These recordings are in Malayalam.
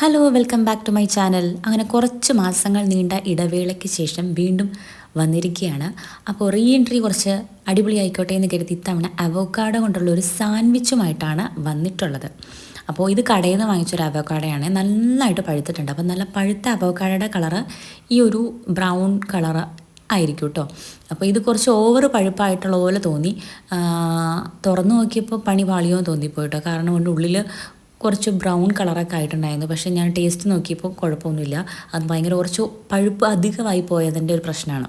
Hello welcome back to my channel അങ്ങനെ കുറച്ച് മാസങ്ങൾ നീണ്ട ഇടവേളയ്ക്ക് ശേഷം വീണ്ടും വന്നിരിക്കുകയാണ്. അപ്പോൾ റീ എൻട്രി കുറച്ച് അടിപൊളി ആയിക്കോട്ടെ എന്ന് കരുതി ഇത്തവണ അവോക്കാഡോ കൊണ്ടുള്ള ഒരു സാൻഡ്വിച്ചുമായിട്ടാണ് വന്നിട്ടുള്ളത്. അപ്പോൾ ഇത് കടയിൽ നിന്ന് വാങ്ങിച്ചൊരു അവോക്കാഡയാണ് നന്നായിട്ട് പഴുത്തിട്ടുണ്ട്. അപ്പോൾ നല്ല പഴുത്ത അവോക്കാഡയുടെ കളറ് ഈ ഒരു ബ്രൗൺ കളറ് ആയിരിക്കും കേട്ടോ. അപ്പോൾ ഇത് കുറച്ച് ഓവർ പഴുപ്പായിട്ടുള്ള പോലെ തോന്നി. തുറന്നു നോക്കിയപ്പോൾ പണി പാളിയോ തോന്നിപ്പോയിട്ടോ കാരണം കൊണ്ട് ഉള്ളിൽ കുറച്ച് ബ്രൗൺ കളറൊക്കെ ആയിട്ടുണ്ടായിരുന്നു. പക്ഷേ ഞാൻ ടേസ്റ്റ് നോക്കിയപ്പോൾ കുഴപ്പമൊന്നുമില്ല. അത് ഭയങ്കര കുറച്ച് പഴുപ്പ് അധികമായി പോയതിന്റെ ഒരു പ്രശ്നമാണ്.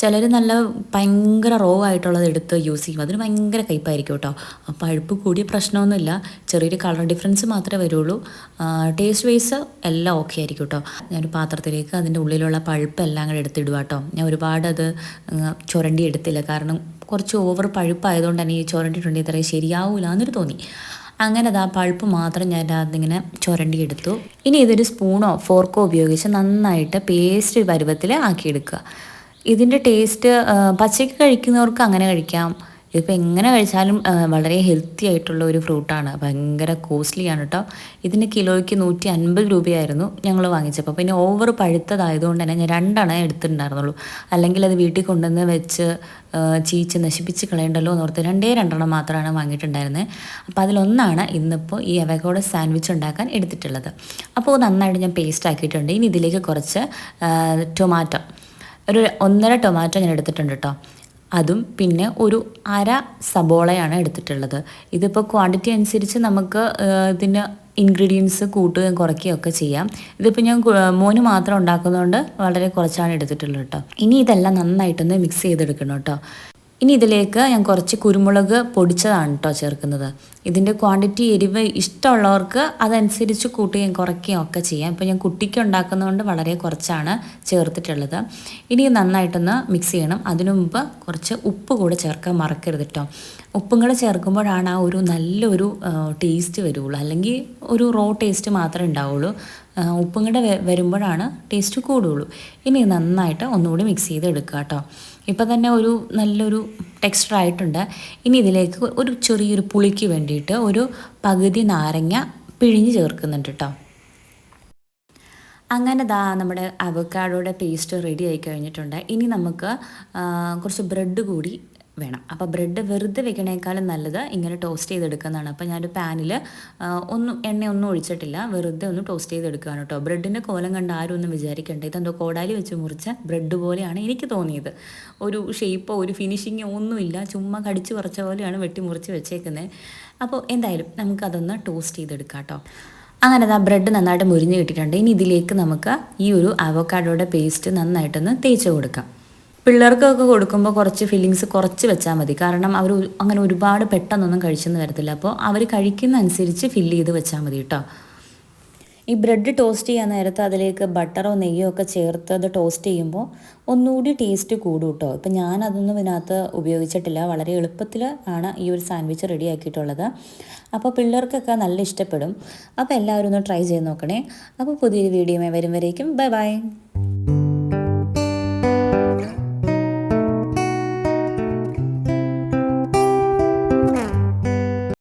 ചിലർ നല്ല ഭയങ്കര റോ ആയിട്ടുള്ളത് എടുത്ത് യൂസ് ചെയ്യും. അതിന് ഭയങ്കര കയ്പായിരിക്കും കേട്ടോ. അപ്പോൾ പഴുപ്പ് കൂടിയ പ്രശ്നമൊന്നുമില്ല. ചെറിയൊരു കളർ ഡിഫറൻസ് മാത്രമേ വരുള്ളൂ. ടേസ്റ്റ് വൈസ് എല്ലാം ഓക്കെ ആയിരിക്കും കേട്ടോ. ഞാനൊരു പാത്രത്തിലേക്ക് അതിന്റെ ഉള്ളിലുള്ള പഴുപ്പ് എല്ലാം കൂടെ എടുത്തിടുക കേട്ടോ. ഞാൻ ഒരുപാട് അത് ചുരണ്ടി എടുത്തില്ല. കാരണം കുറച്ച് ഓവർ പഴുപ്പായതുകൊണ്ട് തന്നെ ഈ ചുരണ്ടിയിട്ടുണ്ടെങ്കിൽ ഇത്രയും ശരിയാവില്ല എന്നൊരു തോന്നി. അങ്ങനെ അത് ആ പഴുപ്പ് മാത്രം ഞാൻ അതിങ്ങനെ ചുരണ്ടി എടുത്തു ഇനി ഇതൊരു സ്പൂണോ ഫോർക്കോ ഉപയോഗിച്ച് നന്നായിട്ട് പേസ്റ്റ് പരുവത്തിൽ ആക്കിയെടുക്കുക. ഇതിന്റെ ടേസ്റ്റ് പച്ചയ്ക്ക് കഴിക്കുന്നവർക്ക് അങ്ങനെ കഴിക്കാം. ഇതിപ്പോൾ എങ്ങനെ കഴിച്ചാലും വളരെ ഹെൽത്തി ആയിട്ടുള്ള ഒരു ഫ്രൂട്ടാണ് ഭയങ്കര കോസ്റ്റ്ലിയാണ് കേട്ടോ ഇതിന് കിലോയ്ക്ക് നൂറ്റി അൻപത് രൂപയായിരുന്നു ഞങ്ങൾ വാങ്ങിച്ചപ്പോൾ പിന്നെ ഓവർ പഴുത്തതായതുകൊണ്ട് തന്നെ ഞാൻ രണ്ടെണ്ണം എടുത്തിട്ടുണ്ടായിരുന്നുള്ളൂ. അല്ലെങ്കിൽ അത് വീട്ടിൽ കൊണ്ടുവന്ന് വെച്ച് ചീച്ച് നശിപ്പിച്ച് കളയണ്ടല്ലോ എന്ന് ഓർത്ത് രണ്ടേ രണ്ടെണ്ണം മാത്രമാണ് വാങ്ങിയിട്ടുണ്ടായിരുന്നത് അപ്പോൾ അതിലൊന്നാണ് ഇന്നിപ്പോൾ ഈ അവക്കോടെ സാൻഡ്വിച്ച് ഉണ്ടാക്കാൻ എടുത്തിട്ടുള്ളത്. അപ്പോൾ നന്നായിട്ട് ഞാൻ പേസ്റ്റ് ആക്കിയിട്ടുണ്ട്. ഇനി ഇതിലേക്ക് കുറച്ച് ടൊമാറ്റോ ഒരു ഒന്നര ടൊമാറ്റോ ഞാൻ എടുത്തിട്ടുണ്ട് കേട്ടോ അതും പിന്നെ ഒരു അര സബോളയാണ് എടുത്തിട്ടുള്ളത്. ഇതിപ്പോൾ ക്വാണ്ടിറ്റി അനുസരിച്ച് നമുക്ക് ഇതിന് ഇൻഗ്രീഡിയൻസ് കൂട്ടുകയും കുറയ്ക്കുകയും ഒക്കെ ചെയ്യാം. ഇതിപ്പോൾ ഞാൻ മോന് മാത്രം ഉണ്ടാക്കുന്നതുകൊണ്ട് വളരെ കുറച്ചാണ് എടുത്തിട്ടുള്ളത് കേട്ടോ. ഇനി ഇതെല്ലാം നന്നായിട്ടൊന്ന് മിക്സ് ചെയ്തെടുക്കണം കേട്ടോ. ഇനി ഇതിലേക്ക് ഞാൻ കുറച്ച് കുരുമുളക് പൊടിച്ചതാണ് കേട്ടോ ചേർക്കുന്നത്. ഇതിന്റെ ക്വാണ്ടിറ്റി എരിവ് ഇഷ്ടമുള്ളവർക്ക് അതനുസരിച്ച് കൂട്ടുകയും കുറയ്ക്കുകയും ഒക്കെ ചെയ്യാം. ഇപ്പോൾ ഞാൻ കുട്ടിക്ക് ഉണ്ടാക്കുന്നതുകൊണ്ട് വളരെ കുറച്ചാണ് ചേർത്തിട്ടുള്ളത്. ഇനി നന്നായിട്ടൊന്ന് മിക്സ് ചെയ്യണം. അതിനു മുമ്പ് കുറച്ച് ഉപ്പ് കൂടെ ചേർക്കാൻ മറക്കരുത് കേട്ടോ ഉപ്പും കൂടെ ചേർക്കുമ്പോഴാണ് ആ ഒരു നല്ലൊരു ടേസ്റ്റ് വരുള്ളൂ. അല്ലെങ്കിൽ ഒരു റോ ടേസ്റ്റ് മാത്രമേ ഉണ്ടാവുള്ളൂ. ഉപ്പും കൂടെ വരുമ്പോഴാണ് ടേസ്റ്റ് കൂടുള്ളൂ. ഇനി നന്നായിട്ട് ഒന്നുകൂടി മിക്സ് ചെയ്ത് എടുക്കുക കേട്ടോ ഇപ്പം തന്നെ ഒരു നല്ലൊരു ടെക്സ്ചർ ആയിട്ടുണ്ട്. ഇനി ഇതിലേക്ക് ഒരു ചെറിയൊരു പുളിക്ക് വേണ്ടിയിട്ട് ഒരു പകുതി നാരങ്ങ പിഴിഞ്ഞ് ചേർക്കുന്നുണ്ട് കേട്ടോ അങ്ങനെ ദാ നമ്മുടെ അവക്കാഡോയുടെ പേസ്റ്റ് റെഡി ആയി കഴിഞ്ഞിട്ടുണ്ട്. ഇനി നമുക്ക് കുറച്ച് ബ്രെഡ് കൂടി വേണം. അപ്പോൾ ബ്രെഡ് വെറുതെ വെക്കണേക്കാളും നല്ലത് ഇങ്ങനെ ടോസ്റ്റ് ചെയ്തെടുക്കുന്നതാണ്. അപ്പോൾ ഞാനൊരു പാനിൽ ഒന്നും എണ്ണയൊന്നും ഒഴിച്ചിട്ടില്ല. വെറുതെ ഒന്ന് ടോസ്റ്റ് ചെയ്തെടുക്കുകയാണ് കേട്ടോ. ബ്രെഡിന്റെ കോലം കണ്ട് ആരും ഒന്നും വിചാരിക്കേണ്ട. ഇതെന്തോ കോടാലി വെച്ച് മുറിച്ച ബ്രെഡ് പോലെയാണ് എനിക്ക് തോന്നിയത്. ഒരു ഷേപ്പോ ഒരു ഫിനിഷിങ്ങോ ഒന്നുമില്ല. ചുമ്മാ കടിച്ച് കുറച്ച പോലെയാണ് വെട്ടി മുറിച്ച് വെച്ചേക്കുന്നത് അപ്പോൾ എന്തായാലും നമുക്കതൊന്ന് ടോസ്റ്റ് ചെയ്തെടുക്കാം കേട്ടോ. അങ്ങനെ ആ ബ്രെഡ് നന്നായിട്ട് മുരിഞ്ഞ് കിട്ടിയിട്ടുണ്ട്. ഇനി ഇതിലേക്ക് നമുക്ക് ഈ ഒരു അവക്കാഡോയുടെ പേസ്റ്റ് നന്നായിട്ടൊന്ന് തേച്ച് കൊടുക്കാം. പിള്ളേർക്കൊക്കെ കൊടുക്കുമ്പോൾ കുറച്ച് ഫില്ലിങ്സ് കുറച്ച് വെച്ചാൽ മതി. കാരണം അവർ അങ്ങനെ ഒരുപാട് പെട്ടെന്നൊന്നും കഴിച്ചെന്ന് വരത്തില്ല. അപ്പോൾ അവർ കഴിക്കുന്ന അനുസരിച്ച് ഫില്ല് ചെയ്ത് വെച്ചാൽ മതി കേട്ടോ ഈ ബ്രെഡ് ടോസ്റ്റ് ചെയ്യാൻ നേരത്ത് അതിലേക്ക് ബട്ടറോ നെയ്യോ ഒക്കെ ചേർത്ത് അത് ടോസ്റ്റ് ചെയ്യുമ്പോൾ ഒന്നുകൂടി ടേസ്റ്റ് കൂടും കേട്ടോ ഇപ്പം ഞാൻ അതൊന്നും ഇതിനകത്ത് ഉപയോഗിച്ചിട്ടില്ല. വളരെ എളുപ്പത്തിൽ ആണ് ഈ ഒരു സാൻഡ്വിച്ച് റെഡി ആക്കിയിട്ടുള്ളത്. അപ്പോൾ പിള്ളേർക്കൊക്കെ നല്ല ഇഷ്ടപ്പെടും. അപ്പോൾ എല്ലാവരും ഒന്ന് ട്രൈ ചെയ്ത് നോക്കണേ. അപ്പോൾ പുതിയൊരു വീഡിയോ വരും വരേക്കും ബൈ ബൈ